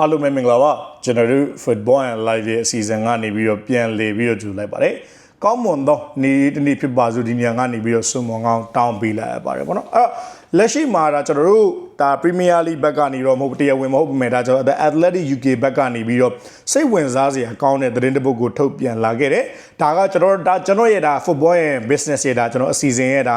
အားလုံးပဲမင်္ဂလာပါကျွန်တော်တို့ Football and Live ရဲ့အစီအစဉ်ကနေပြီးတော့ပြန်လည်ပြီးတော့ကြိုလိုက်ပါတယ်ကောင်းမွန်သောနေ့တစ်နေ့ဖြစ်ပါစို့ဒီညကနေပြီးတော့ဆွန်မွန်ကောင်းတောင်းပေးလိုက်ရပါတယ်ပေါ့နော်အဲ့တော့လက်ရှိမှာဒါကျွန်တော်တို့ဒါ Premier League ဘက်ကနေတော့မဟုတ်တရားဝင်မဟုတ်ပေမဲ့ဒါကျွန်တော် The Athletic UK ဘက်ကနေပြီးတော့စိတ်ဝင်စားစရာကောင်းတဲ့သတင်းတစ်ပုဒ်ကိုထုတ်ပြန်လာခဲ့တယ်ဒါကကျွန်တော်ဒါကျွန်တော်ရဲ့ဒါ football ရဲ့ business ရဲ့ဒါကျွန်တော်အစီအစဉ်ရဲ့ဒါ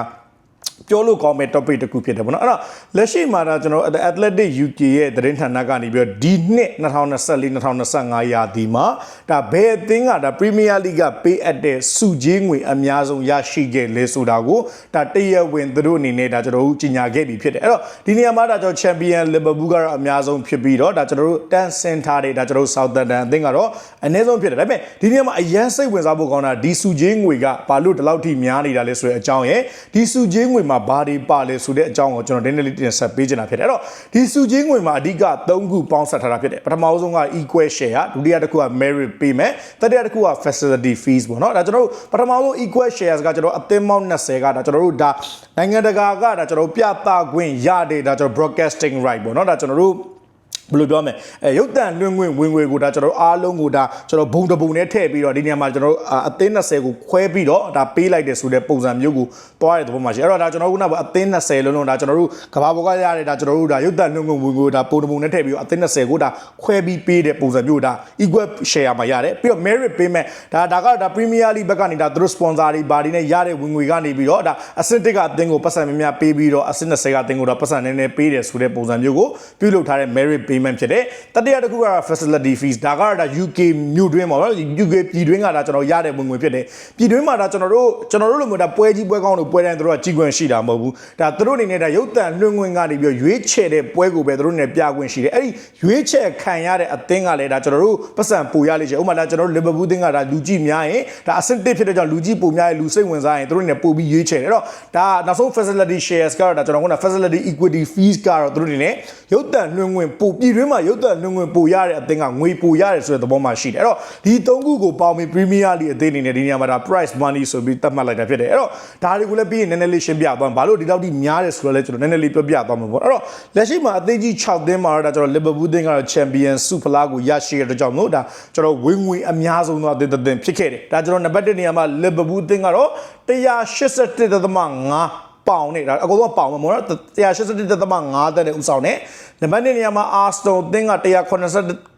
ပြောလို့ကောင်းမဲ့ topic တစ်ခုဖြစ်တယ်ပေါ့နော်အဲ့တော့လက်ရှိမှာဒါကျွန်တော် The Athletic UK ရဲ့သတင်းဌာနကနေပြီးတော့ဒီနှစ်2024 2025ရာသီမှာဒါဘယ်အသင်းကဒါ Premier League ကပေးအပ်တဲ့စုကြီးငွေအများဆုံးရရှိခဲ့လဲဆိုတာကိုဒါတရဝင်သူတို့အနေနဲ့ဒါကျွန်တော်တို့ကြီးညာခဲ့ပြီးဖြစ်တယ်အဲ့တော့ဒီနေရာမှာဒါကျွန်တော် Champion Liverpool ကတော့အများဆုံးဖြစ်ပြီးတော့ဒါကျွန်တော်တို့တန်းစင်ထားတဲ့ဒါကျွန်တော်တို့ Southampton အသင်းကတော့အနည်းဆုံးဖြစ်တယ်ဒါပေမဲ့ဒီနေရာမှာအရန်စိတ်ဝင်စားဖို့ကောင်းတာဒီစုကြီးငွေကဘာလို့ဒီလောက်ထိများနေတာလဲဆိုတဲ့အကြောင်းရယ်ဒီစုကြီးငွေမှာဘာတွေပါလဲဆိုတဲ့အကြောင်းကိုကျွန်တော်ဒီနေ့လေးတင်ဆက်ပေးချင်တာဖြစ်တယ်အဲ့တော့ဒီစုကြီးငွေမှာအဓိက၃ခုပေါင်းစပ်ထားတာဖြစ်တယ်ပထမဆုံးက equal share ဒုတိယတစ်ခုက merit payment တတိယတစ်ခုက facility fees ပေါ့နော်ဒါကျွန်တော်တို့ပထမဆုံး equal shares ကကျွန်တော်အသင်းပေါင်း20ကဒါကျွန်တော်တို့ဒါနိုင်ငံတကာကဒါကျွန်တော်တို့ပြသခွင့်ရတဲ့ဒါကျွန်တော် broadcasting right ပေါ့နော်ဒါကျွန်တော်တို့ ဘယ်လိုပြောမလဲအဲရုပ်တံလွှင့်ငွင့်ဝင်ငွေကိုဒါကျွန်တော်တို့အားလုံးကိုဒါကျွန်တော်ဘုံတဘုံနဲ့ထည့်ပြီးတော့ဒီနေရာမှာကျွန်တော်တို့အသင်း20ကိုခွဲပြီးတော့ဒါပေးလိုက်တယ်ဆိုတဲ့ပုံစံမျိုးကိုတွားရတဲ့သဘောမှာရှိအဲ့တော့ဒါကျွန်တော်တို့ကတော့အသင်း20လုံးလုံးဒါကျွန်တော်တို့ကဘာပေါ်ကရတဲ့ဒါကျွန်တော်တို့ဒါရုပ်တံလွှင့်ငွင့်ဝင်ငွေကိုဒါပုံတဘုံနဲ့ထည့်ပြီးတော့အသင်း20ကိုဒါခွဲပြီးပေးတဲ့ပုံစံမျိုးဒါ equal share မှာရတယ်ပြီးတော့ merit payment ဒါဒါကတော့ဒါ Premier League ဘက်ကနေဒါသူတို့ sponsor တွေဘာတွေနဲ့ရတဲ့ဝင်ငွေကနေပြီးတော့ဒါအဆင့်တစ်ကအသင်းကိုပတ်စံများများပေးပြီးတော့အဆင့်20ကအသင်းကိုတော့ပတ်စံနည်းနည်းပေးတယ်ဆိုတဲ့ပုံစံမျိုးကိုပြုလုပ်ထားတဲ့ merit payment ဖြစ်တယ်တတိယတစ်ခုက facility fees ဒါကတော့ဒါ UK မြို့တွင်းပါတော့ UK ပြည်တွင်းကဒါကျွန်တော်ရတဲ့ဝင်ငွေဖြစ်တယ်ပြည်တွင်းမှာဒါကျွန်တော်တို့ကျွန်တော်တို့လိုမျိုးဒါပွဲကြီးပွဲကောင်းလို့ပွဲတိုင်းတို့ကကြီးခွင့်ရှိတာမဟုတ်ဘူးဒါသူတို့အနေနဲ့ဒါရုပ်တံလွှင့်ငွင့်ကနေပြီးတော့ရွေးချယ်တဲ့ပွဲကိုပဲသူတို့နဲ့ပြခွင့်ရှိတယ်အဲ့ဒီရွေးချယ်ခံရတဲ့အသင်းကလည်းဒါကျွန်တော်တို့ပတ်စံပူရလိမ့်ချင်ဥပမာဒါကျွန်တော်တို့ Liverpool သင်းကဒါလူကြီးများရင်ဒါအဆင့်တစ်ဖြစ်တဲ့ကြောင့်လူကြီးပူများရင်လူစိတ်ဝင်စားရင်သူတို့နဲ့ပို့ပြီးရွေးချယ်တယ်အဲ့တော့ဒါနောက်ဆုံး facility shares ကတော့ဒါကျွန်တော်က facility equity fees ကတော့သူတို့အနေနဲ့ရုပ်တံလွှင့်ငွင့်ပို့ပြည်တွင်းမှာရုပ်တံလွှင့်ငွင့်ပို့ရတဲ့အသင်းကငွေပိုရတယ်ဆိုတဲ့သဘောမှရှိတယ်အဲ့တော့ဒီသုံးခုကိုပေါင်းပြီး Premier League အသင်းအနေနဲ့ဒီနေရာမှာဒါ price money ဆိုပြီးသတ်မှတ်လိုက်တာဖြစ်တယ်အဲ့တော့ဒါတွေကိုလည်းပြီးရင်နည်းနည်းလေးရှင်းပြသွားဘာလို့ဒီလောက်ထိများတယ်ဆိုတော့လည်းကျွန်တော်နည်းနည်းလေးပြောပြသွားမှာပေါ့အဲ့တော့လက်ရှိမှာအသင်းကြီး6သင်းမှာတော့ဒါကျွန်တော် Liverpool သင်းကတော့ Champion Super League ကိုရရှိရတဲ့ကြောင့်မို့ဒါကျွန်တော်ဝင်ငွေအများဆုံးသောအသင်းတစ်သင်းဖြစ်ခဲ့တယ်ဒါကျွန်တော်နံပါတ်1နေရာမှာ Liverpool သင်းကတော့181.5 ပေါင်နဲ့ဒါအကုန်လုံးပေါင်မှာမော်နော်181.5တန်းနဲ့ဥဆောင်နဲ့နံပါတ်2နေရာမှာ Arsenal သင်းက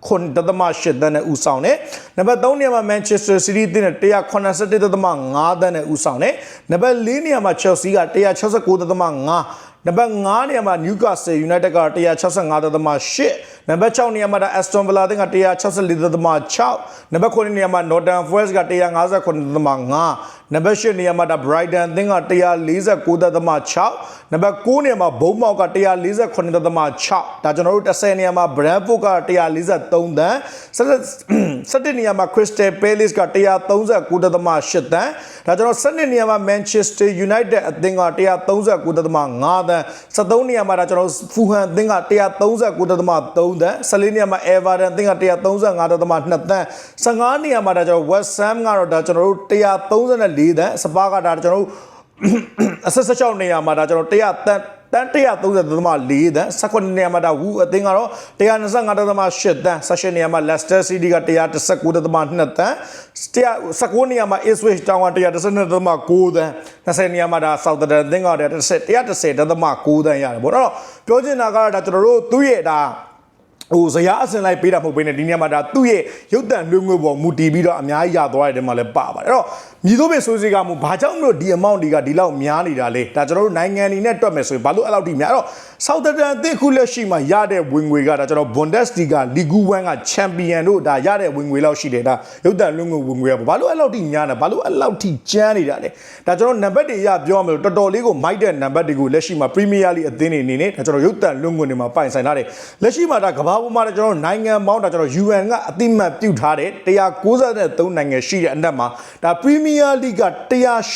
189.8တန်းနဲ့ဥဆောင်နဲ့နံပါတ်3နေရာမှာ Manchester City သင်းနဲ့181.5တန်းနဲ့ဥဆောင်နဲ့နံပါတ်4နေရာမှာ Chelsea က169.5နံပါတ်5နေရာမှာ Newcastle United က165.8နံပါတ်6နေရာမှာ Aston Villa တင်က164.6နံပါတ်9နေရာမှာ Northern Forest က159.5နံပါတ်10နေရာမှာ Brighton တင်က149.6နံပါတ်9နေရာမှာ Bournemouth က148.6ဒါကျွန်တော်တို့10နေရာမှာ Brentford က143တန်း17နေရာမှာ Crystal Palace က139.8တန်းဒါကျွန်တော်17နေရာမှာ Manchester United အသင်းက139.5တန်း73နေရာမှာဒါကျွန်တော်ဖူဟန်အသင်းက139.3တန်း14နေရာမှာ Everton အသင်းက135.2တန်း15နေရာမှာဒါကျွန်တော် West Ham ကတော့ဒါကျွန်တော်တို့134တန်းစပါးကဒါကျွန်တော်တို့အဆက်16နေရာမှာဒါကျွန်တော်100 တန်းတန်း130.4တန်း19နေရာမှာဒါဝူအသင်းကတော့125.8တန်း18နေရာမှာ Leicester City က119.2တန်း19နေရာမှာ Ipswich Town က112.9တန်း20နေရာမှာဒါ Southampton အသင်းက110.9တန်းရတယ်ပေါ့နော်ပြောချင်တာကတော့ဒါကျွန်တော်တို့သူ့ရဲ့ဒါ ဟိုဇရာအစင်လိုက်ပေးတာမဟုတ်ဘဲနဲ့ဒီနေရာမှာဒါသူ့ရဲ့ရုပ်တံလွှင့်ငွေပေါ်မူတည်ပြီးတော့အများကြီးရသွားတဲ့တဲမှာလည်းပါပါတယ်အဲ့တော့မြည်သို့ပဲဆိုစီကမူဘာကြောင့်မလို့ဒီ amount တွေကဒီလောက်များနေတာလဲဒါကျွန်တော်တို့နိုင်ငံအနေနဲ့တွက်မယ်ဆိုရင်ဘာလို့အဲ့လောက်ထိများအဲ့တော့ Southampton အသင်းခုလက်ရှိမှာရတဲ့ဝင်ငွေကဒါကျွန်တော် Bundesliga Ligue 1က Champion တို့ဒါရတဲ့ဝင်ငွေလောက်ရှိတယ်ဒါရုပ်တံလွှင့်ငွေဝင်ငွေကဘာလို့အဲ့လောက်ထိများနေဘာလို့အဲ့လောက်ထိကျန်းနေတာလဲဒါကျွန်တော်နံပါတ်တွေရပြောရမယ်လို့တော်တော်လေးကိုမိုက်တဲ့နံပါတ်တွေကိုလက်ရှိမှာ Premier League အသင်းတွေအနေနဲ့ဒါကျွန်တော်ရုပ်တံလွှင့်ငွေတွေမှာပိုင်ဆိုင်ထားတယ်လက်ရှိမှာဒါကမ္ဘာပေါ်မှာကျွန်တော်နိုင်ငံပေါင်းဒါကျွန်တော် UN ကအတိမတ်ပြုထားတဲ့193နိုင်ငံရှိတဲ့အနက်မှာဒါ Premier League က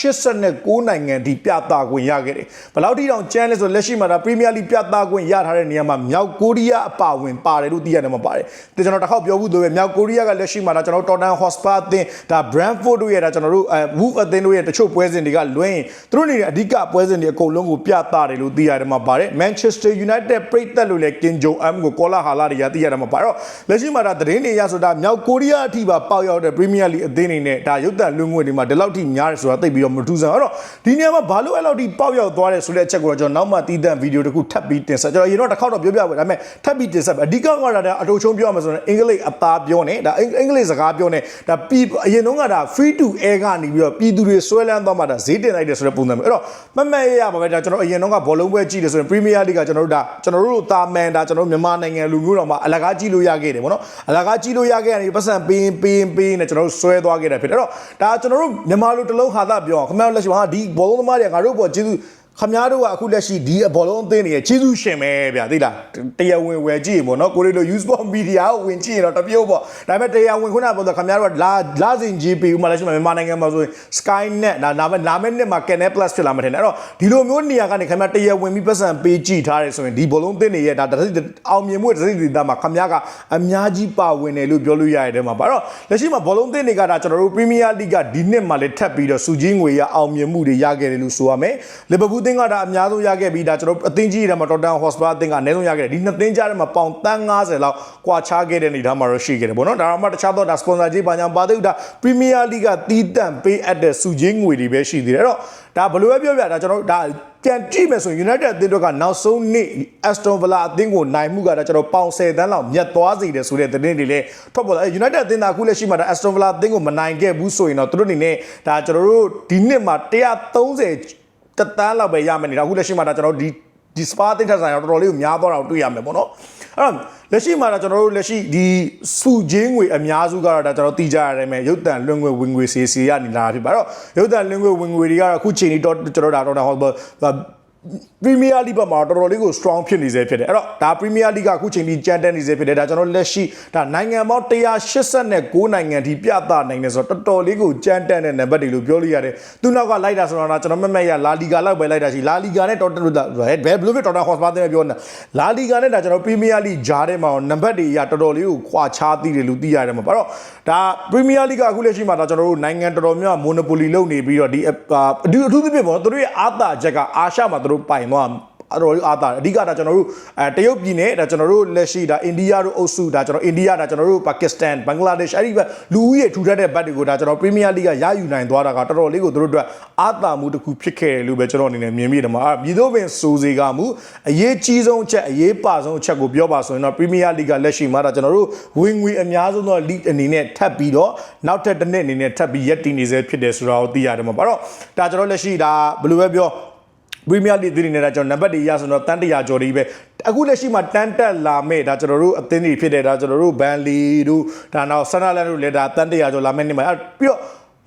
189နိုင်ငံဒီပြသခွင့်ရခဲ့တယ်ဘယ်လောက်ထိတောင်ကျန်းလဲဆိုလက်ရှိမှာဒါ Premier League ပြသခွင့်ရထားတဲ့နေရာမှာမြောက်ကိုရီးယားအပါဝင်ပါတယ်လို့သိရတယ်မှာပါတယ်ဒါကျွန်တော်တစ်ခေါက်ပြောဘူးလို့ပဲမြောက်ကိုရီးယားကလက်ရှိမှာဒါကျွန်တော် Tottenham Hotspur အသင်းဒါ Brentford တို့ရဲ့ဒါကျွန်တော်တို့အဲ Wolves အသင်းတို့ရဲ့တချို့ပွဲစဉ်တွေကလွှဲရင်သူတို့နေတဲ့အဓိကပွဲစဉ်တွေအကုန်လုံးကိုပြသတယ်လို့သိရတယ်မှာပါတယ် Manchester United ပြည်သက်လို့လည်း Kim Jong Un ကိုကောလာဟာလာတွေတွေရသိရတာမှာပါတော့လက်ရှိမှာဒါသတင်းတွေရဆိုတာမြောက်ကိုရီးယားအထိပါပေါက်ရောက်တဲ့ Premier League အသင်းတွေနဲ့ဒါရုပ်သံလွှင့်ငွေတွေမှာဒီလောက်ထိများတယ်ဆိုတာသိပြီးတော့မထူးဆန်းအဲ့တော့ဒီနေရာမှာဘာလို့အဲ့လောက်ထိပေါက်ရောက်သွားတယ်ဆိုတဲ့အချက်ကိုတော့ကျွန်တော်နောက်မှတီးတန့်ဗီဒီယိုတစ်ခုထပ်ပြီးတင်ဆက်ကျွန်တော်ရင်တော့တစ်ခေါက်တော့ပြောပြပါဒါပေမဲ့ထပ်ပြီးတင်ဆက်ပါအဓိကကတော့ဒါအတူချုံပြောရမှာဆိုရင်အင်္ဂလိပ်အသားပြောနေဒါအင်္ဂလိပ်စကားပြောနေဒါပြီးအရင်တော့ကဒါ free to air ကနေပြီးတော့ပြည်သူတွေဆွဲလန်းသွားမှဒါဈေးတင်လိုက်တယ်ဆိုတဲ့ပုံစံမျိုးအဲ့တော့မမရရပါပဲဒါကျွန်တော်အရင်တော့ကဘောလုံးပွဲကြည့်တယ်ဆိုရင် Premier League ကကျွန်တော်တို့ဒါကျွန်တော်တို့တာမန်ဒါကျွန်တော်မြန်မာနိုင်ငံလူမျိုးတော်မှာအလကားကြည့်လို့ရခဲ့တယ်ဗောနော်အလကားကြည့်လို့ရခဲ့ရတယ်ပတ်စံပေးပေးပေးနဲ့ကျွန်တော်တို့ဆွဲသွားခဲ့တယ်ဖြစ်တယ်အဲ့တော့ဒါကျွန်တော်တို့မြန်မာလူတစ်လုံးဟာသာပြောအောင်ခင်ဗျားတို့လက်ရှိမှာဟာဒီဘောလုံးသမားတွေကငါတို့ပေါ်ကျေးဇူး ခမားတို့ကအခုလက်ရှိဒီဘောလုံးအသင်းတွေရဲ့ကျေးဇူးရှင်ပဲဗျာသိလားတရားဝင်ဝယ်ကြည့်ပေါ့နော်ကိုရီလို use for media ကိုဝင်ကြည့်ရင်တော့တပြုတ်ပေါ့ဒါပေမဲ့တရားဝင်ခုနကပြောတော့ခမားတို့ကလာလာစင် GP ဥမာလက်ရှိမှာမြန်မာနိုင်ငံမှာဆိုရင် Skynet ဒါနာမနာမည်နဲ့မှာ Canal Plus ဖြစ်လာမှထင်တယ်အဲ့တော့ဒီလိုမျိုးနေရာကနေခမားတရားဝင်ပြီးပတ်စံပေးကြည့်ထားတယ်ဆိုရင်ဒီဘောလုံးအသင်းတွေရဲ့ဒါတတိအောင်မြင်မှုတတိတိသားမှာခမားကအများကြီးပါဝင်တယ်လို့ပြောလို့ရတဲ့မှာပါတော့လက်ရှိမှာဘောလုံးအသင်းတွေကဒါကျွန်တော်တို့ Premier League ကဒီနှစ်မှာလည်းထပ်ပြီးတော့စူကြီးငွေရအောင်မြင်မှုတွေရခဲ့တယ်လို့ဆိုရမယ်လီဗာပူးအသင်းကဒါအများဆုံးရခဲ့ပြီးဒါကျွန်တော်တို့အသင်းကြီးတွေမှာ Tottenham Hotspur အသင်းကအနည်းဆုံးရခဲ့တယ်ဒီနှစ်သင်းကြားထဲမှာပေါင်တန်း90လောက်ကွာခြားခဲ့တဲ့အနေထားမှာတော့ရှိခဲ့တယ်ပေါ့နော်ဒါတော့မှတခြားတော့ဒါ sponsor ကြီးဘာညာပါသေးဘူးဒါ Premier League ကတီးတန့်ပေးအပ်တဲ့စူကြီးငွေတွေပဲရှိသေးတယ်အဲ့တော့ဒါဘယ်လိုပဲပြောပြဒါကျွန်တော်တို့ဒါပြန်ကြည့်မယ်ဆိုရင် United အသင်းတို့ကနောက်ဆုံးနေ့ Aston Villa အသင်းကိုနိုင်မှုကတော့ကျွန်တော်ပေါင်10တန်းလောက်မြတ်သွားစေတယ်ဆိုတဲ့သတင်းတွေလည်းထွက်ပေါ်လာ United အသင်းကအခုလက်ရှိမှာဒါ Aston Villa အသင်းကိုမနိုင်ခဲ့ဘူးဆိုရင်တော့သူတို့အနေနဲ့ဒါကျွန်တော်တို့ဒီနှစ်မှာ130 တတန်းလောက်ပဲရမယ်နေတာအခုလက်ရှိမှာဒါကျွန်တော်တို့ဒီဒီ spa တင်ထက်ဆိုင်တော့တော်တော်လေးကိုများသွားတာကိုတွေ့ရမယ်ပေါ့နော်အဲ့တော့လက်ရှိမှာတော့ကျွန်တော်တို့လက်ရှိဒီစုချင်းငွေအများစုကတော့ဒါကျွန်တော်သိကြရတယ်မယ်ရုပ်တံလွှင့်ငွေဝင်ငွေစီစီရနေတာဖြစ်ပါတော့ရုပ်တံလွှင့်ငွေဝင်ငွေတွေကတော့အခုချိန်นี้တော့ကျွန်တော်ဒါတော့ဟော ပရီးမီးယားလိဘက်မှာတော်တော်လေးကို strong ဖြစ်နေစေဖြစ်တယ်အဲ့တော့ဒါပရီးမီးယားလိကအခုချိန်ကြီးကြမ်းတက်နေစေဖြစ်တယ်ဒါကျွန်တော်လက်ရှိဒါနိုင်ငံပေါင်း189နိုင်ငံထိပြသနိုင်တယ်ဆိုတော့တော်တော်လေးကိုကြမ်းတက်တဲ့နံပါတ်တွေလို့ပြောလို့ရတယ်သူနောက်ကလိုက်တာဆိုတော့ကျွန်တော်မက်မက်ရလာလီဂါလောက်ပဲလိုက်တာရှိလာလီဂါနဲ့တော်တော်ဘယ်ဘယ်လိုဖြစ်တော်တော်ဟော့စပါတဲ့ပြောနေတာလာလီဂါနဲ့ဒါကျွန်တော်ပရီးမီးယားလိဂျားထဲမှာနံပါတ်တွေရတော်တော်လေးကိုခွာခြားသိတယ်လို့သိရတယ်မှာဘာတော့ဒါပရီးမီးယားလိကအခုလက်ရှိမှာဒါကျွန်တော်တို့နိုင်ငံတော်တော်များများမိုနိုပိုလီလုပ်နေပြီးတော့ဒီအထူးသဖြင့်ပေါ့သူတို့ရဲ့အာသာချက်ကအာရှမှာသူတို့ပိုင်သွားအတော်အားတာအဓိကဒါကျွန်တော်တို့အဲတရုတ်ပြည်နဲ့ဒါကျွန်တော်တို့လက်ရှိဒါအိန္ဒိယတို့အုပ်စုဒါကျွန်တော်အိန္ဒိယဒါကျွန်တော်တို့ပါကစ္စတန်ဘင်္ဂလားဒေ့ရှ်အဲ့ဒီဘက်လူဦးရေထူထပ်တဲ့ဘက်တွေကိုဒါကျွန်တော်ပရီးမီးယားလိကရယူနိုင်သွားတာကတော်တော်လေးကိုတို့အတွက်အားတာမှုတစ်ခုဖြစ်ခဲ့တယ်လို့ပဲကျွန်တော်အနေနဲ့မြင်မိတယ်မှာအဲပြည်သူ့ပင်စိုးစေကမူအရေးကြီးဆုံးအချက်အရေးပါဆုံးအချက်ကိုပြောပါဆိုရင်တော့ပရီးမီးယားလိကလက်ရှိမှာဒါကျွန်တော်တို့ဝင်ငွေအများဆုံးသော league အနေနဲ့ထပ်ပြီးတော့နောက်ထပ်တစ်နှစ်အနေနဲ့ထပ်ပြီးရက်တည်နေစေဖြစ်တယ်ဆိုတာကိုသိရတယ်မှာပါတော့ဒါကျွန်တော်လက်ရှိဒါဘယ်လိုပဲပြော ပရီးမီးယားလိသင်းနေတာကျွန်တော်နံပါတ်တွေရဆိုတော့တန်တရာကျော်တွေပဲအခုလက်ရှိမှာတန်တက်လာမဲ့ဒါကျွန်တော်တို့အသင်းတွေဖြစ်တဲ့ဒါကျွန်တော်တို့ဘန်လီတို့ဒါနောက်ဆန်နာလန်တို့လည်းဒါတန်တရာကျော်လာမဲ့နေ့မှာအဲ့ပြီးတော့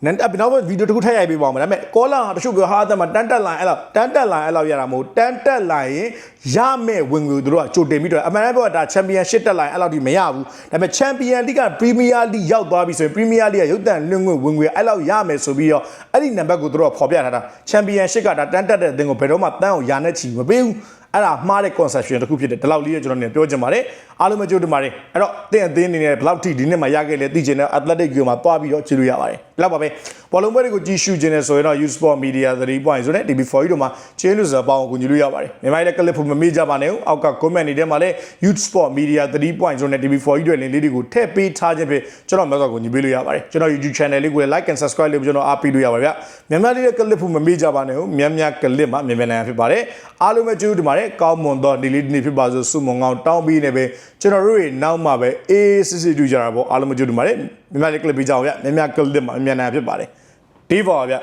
နန်အပနောက်ဗီဒီယိုတစ်ခုထည့်ရိုက်ပေးပါဦးမယ်ဒါပေမဲ့ကောလာတချို့ပြောဟာအသက်မှာတန်တက်လာအဲ့လောက်တန်တက်လာအဲ့လောက်ရတာမဟုတ်တန်တက်လာရင်ရမဲ့ဝင်ငွေတို့ကကြိုတင်ပြီးတော့အမှန်တမ်းပြောတာချန်ပီယံရှစ်တက်လာရင်အဲ့လောက်ဒီမရဘူးဒါပေမဲ့ချန်ပီယံလိကပရီးမီးယားလိရောက်သွားပြီဆိုရင်ပရီးမီးယားလိကရုပ်တံလွှင့်ငွေဝင်ငွေအဲ့လောက်ရမယ်ဆိုပြီးတော့အဲ့ဒီနံပါတ်ကိုတို့ကဖော်ပြထားတာချန်ပီယံရှစ်ကဒါတန်တက်တဲ့အသင်းကိုဘယ်တော့မှတန်းအောင်ရာနဲ့ချီမပေးဘူးအဲ့ဒါမှားတဲ့ conception တစ်ခုဖြစ်တယ်ဒီလောက်လေးကျွန်တော်နေပြောချင်ပါတယ်အားလုံးမကြိုးတင်ပါတယ်အဲ့တော့တင့်အသင်းအနေနဲ့ဘယ်လောက်ထိဒီနေ့မှာရခဲ့လဲသိချင်တဲ့ athletic game မှာတွားပြီးတော့ကြည့်လို့ရပါတယ်ဒီ လောက်ပါပဲဘောလုံးပွဲတွေကိုကြည့်ရှုခြင်းနဲ့ဆိုရင်တော့ U Sport Media 3 point ဆိုတဲ့ DB4 တို့မှာချင်းလို့ဆိုပေါင်းကိုကြည့်လို့ရပါတယ်မြန်မာလည်း clip ဖို့မမေ့ကြပါနဲ့အောက်က comment တွေထဲမှာလည်း U Sport Media 3 point ဆိုတဲ့ DB4 တို့လင်းလေးတွေကိုထည့်ပေးထားခြင်းဖြင့်ကျွန်တော်မျိုးကကိုညီပေးလို့ရပါတယ်ကျွန်တော် YouTube channel လေးကို like and subscribe လုပ်ကျွန်တော်အားပေးလို့ရပါတယ်ဗျမြန်မာလေးလည်း clip ဖို့မမေ့ကြပါနဲ့မြန်မြန် clip မှာမြန်မြန်နိုင်ဖြစ်ပါတယ်အားလုံးပဲကျေးဇူးတင်ပါတယ်ကောင်းမွန်သောဒီလေးဒီနေ့ဖြစ်ပါစို့စုမုံငောင်းတောင်းပြီးနေပဲကျွန်တော်တို့တွေနောက်မှပဲအေးစစ်စစ်တူကြတာပေါ့အားလုံးပဲကျေးဇူးတင်ပါတယ်မြန်မာလေး clip ပေးကြအောင်ဗျမြန်မြန် clip မှာမြန်မြန်နိုင်ဖြစ်ပါတယ်ဒီပါဗျ